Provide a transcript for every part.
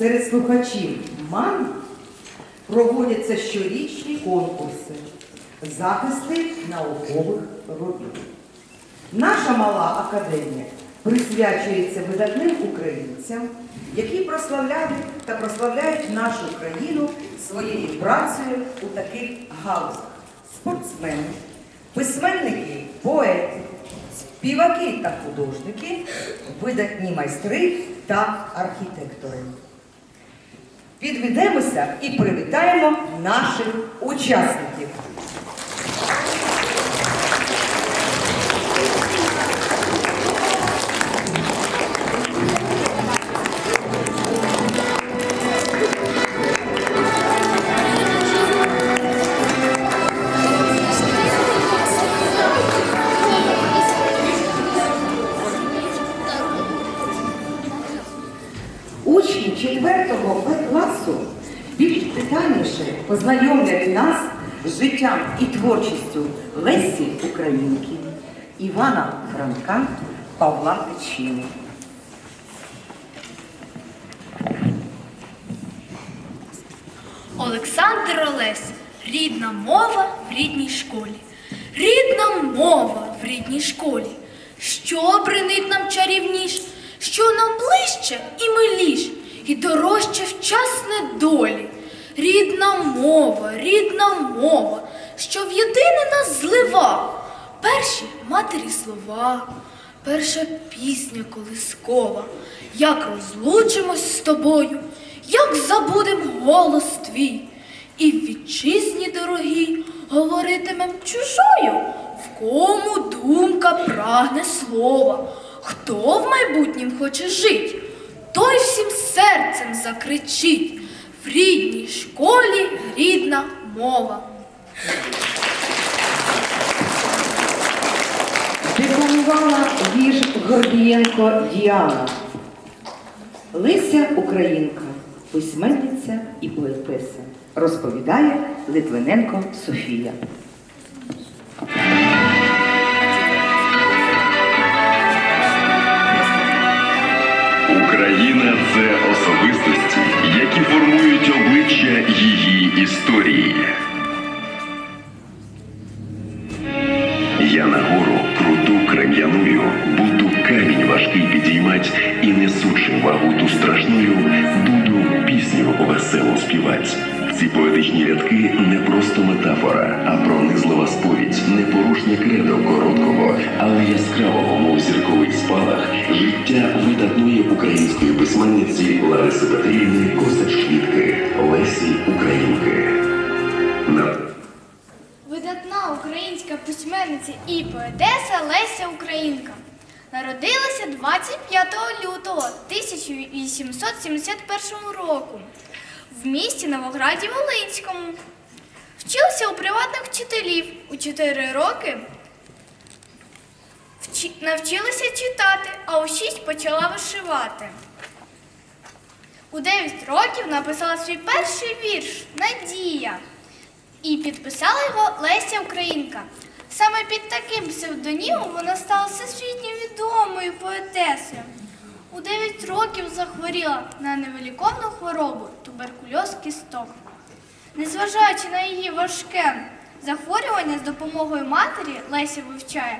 серед слухачів МАН проводяться щорічні конкурси, захисти наукових робіт. Наша мала академія присвячується видатним українцям, які прославляли та прославляють нашу країну своєю працею у таких галузях: спортсмени, письменники, поети, співаки та художники, видатні майстри та архітектори. Підведемося і привітаємо наших учасників. Учні 4 Б класу більш детальніше познайомлять нас з життям і творчістю Лесі Українки, Івана Франка, Павла Тичини. Олександр Олесь. Рідна мова в рідній школі. Рідна мова в рідній школі. Що бринить нам чарівніш, що нам ближче і миліш, і дорожче вчасне долі. Рідна мова, рідна мова, що в єдине нас злива. Перші матері слова, перша пісня колискова. Як розлучимось з тобою, як забудем голос твій, і в вітчизні дорогій говоритимем чужою, в кому думка прагне слова, хто в майбутнім хоче жить, той всім серцем закричить в рідній школі рідна мова. Декламувала вірш Гордієнко Діана. Леся Українка, письменниця і поетеса, розповідає Литвиненко Софія. Україна це особистості, які формують обличчя її історії. Я на гору круту крем'яною, буду камінь важкий підіймать і несучи вагу ту страшною, буду пісню веселу співать. Ці поетичні рядки не просто метафора, а пронизлива сповідь, непорушне кредо короткого, але яскравого, мов зірковий спалах, життя української письменниці Лариси Петрівни Косач-Квітки, Лесі Українки. Видатна українська письменниця і поетеса Леся Українка. Народилася 25 лютого 1871 року в місті Новограді Волинському. Вчилася у приватних вчителів у 4 роки. Вчи- навчилася читати, а у 6 почала вишивати. У 9 років написала свій перший вірш Надія і підписала його Леся Українка. Саме під таким псевдонімом вона стала всесвітньо відомою поетесою. У 9 років захворіла на невиліковну хворобу туберкульоз кісток. Незважаючи на її важке захворювання з допомогою матері, Леся вивчає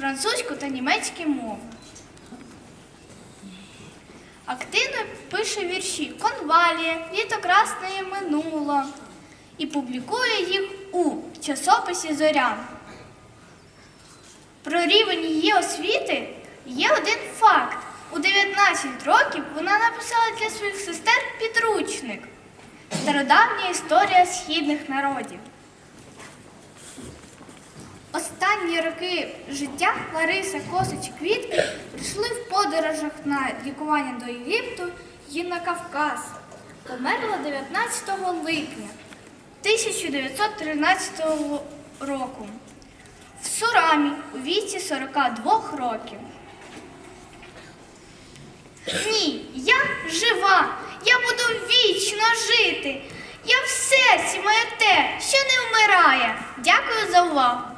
французьку та німецьку мову. Активно пише вірші Конвалія, Літо красне минуло і публікує їх у часописі Зоря. Про рівень її освіти є один факт. У 19 років вона написала для своїх сестер підручник Стародавня історія східних народів. Останні роки життя Лариса Косич Квітки прийшли в подорожах на лікування до Єгипту і на Кавказ. Померла 19 липня 1913 року в Сурамі у віці 42 років. Ні, я жива, я буду вічно жити. Я в серці моє те, що не вмирає. Дякую за увагу.